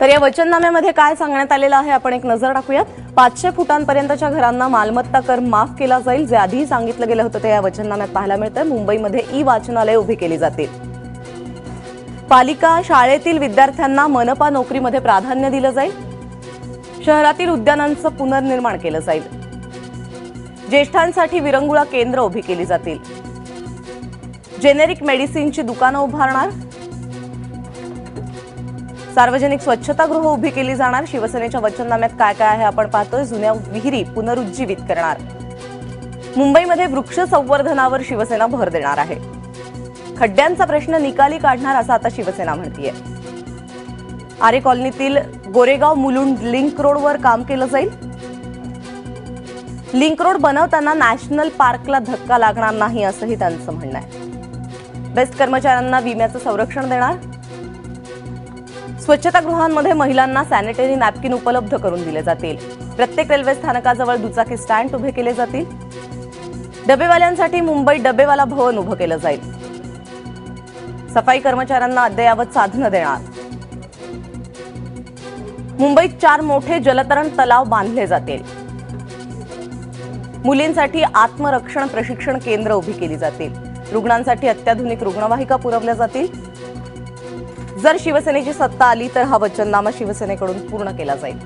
तर या वचननाम्यामध्ये काय सांगण्यात आलेलं आहे आपण एक नजर टाकूयात. पाचशे फुटांपर्यंतच्या घरांना मालमत्ता कर माफ केला जाईल जे आधीही सांगितलं गेलं होतं ते या वचननाम्यात पाहायला मिळतं मुंबईमध्ये ई वाचनालय उभी केली जातील पालिका शाळेतील विद्यार्थ्यांना मनपा नोकरीमध्ये प्राधान्य दिलं जाईल. शहरातील उद्यानांचं पुनर्निर्माण केलं जाईल. ज्येष्ठांसाठी विरंगुळा केंद्र उभी केली जातील. जेनेरिक मेडिसिनची दुकानं उभारणार. सार्वजनिक स्वच्छतागृह उभी केली जाणार. शिवसेनेच्या वचननाम्यात काय काय आहे आपण पाहतोय. जुन्या विहिरी पुनरुज्जीवित करणार. मुंबईमध्ये वृक्ष संवर्धनावर शिवसेना भर देणार आहे. खड्ड्यांचा प्रश्न निकाली काढणार असं आता शिवसेना म्हणतीये. आरे कॉलनीतील गोरेगाव मुलुंड लिंक रोडवर काम केलं जाईल. लिंक रोड बनवताना नॅशनल पार्कला धक्का लागणार नाही असंही त्यांचं म्हणणं आहे. बेस्ट कर्मचाऱ्यांना विम्याचं संरक्षण देणार. स्वच्छतागृहांमध्ये महिलांना सॅनिटरी नॅपकिन उपलब्ध करून दिले जातील. प्रत्येक रेल्वे स्थानकाजवळ दुचाकी स्टँड उभे केले जातील. डबेवाल्यांसाठी मुंबई डबेवाला भवन उभं केलं जाईल. सफाई कर्मचाऱ्यांना अद्ययावत साधनं देणार. मुंबईत चार मोठे जलतरण तलाव बांधले जातील. मुलींसाठी आत्मरक्षण प्रशिक्षण केंद्र उभी केली जातील. रुग्णांसाठी अत्याधुनिक रुग्णवाहिका पुरवल्या जातील. जर शिवसेनेची सत्ता आली तर हा वचननामा शिवसेनेकडून पूर्ण केला जाईल.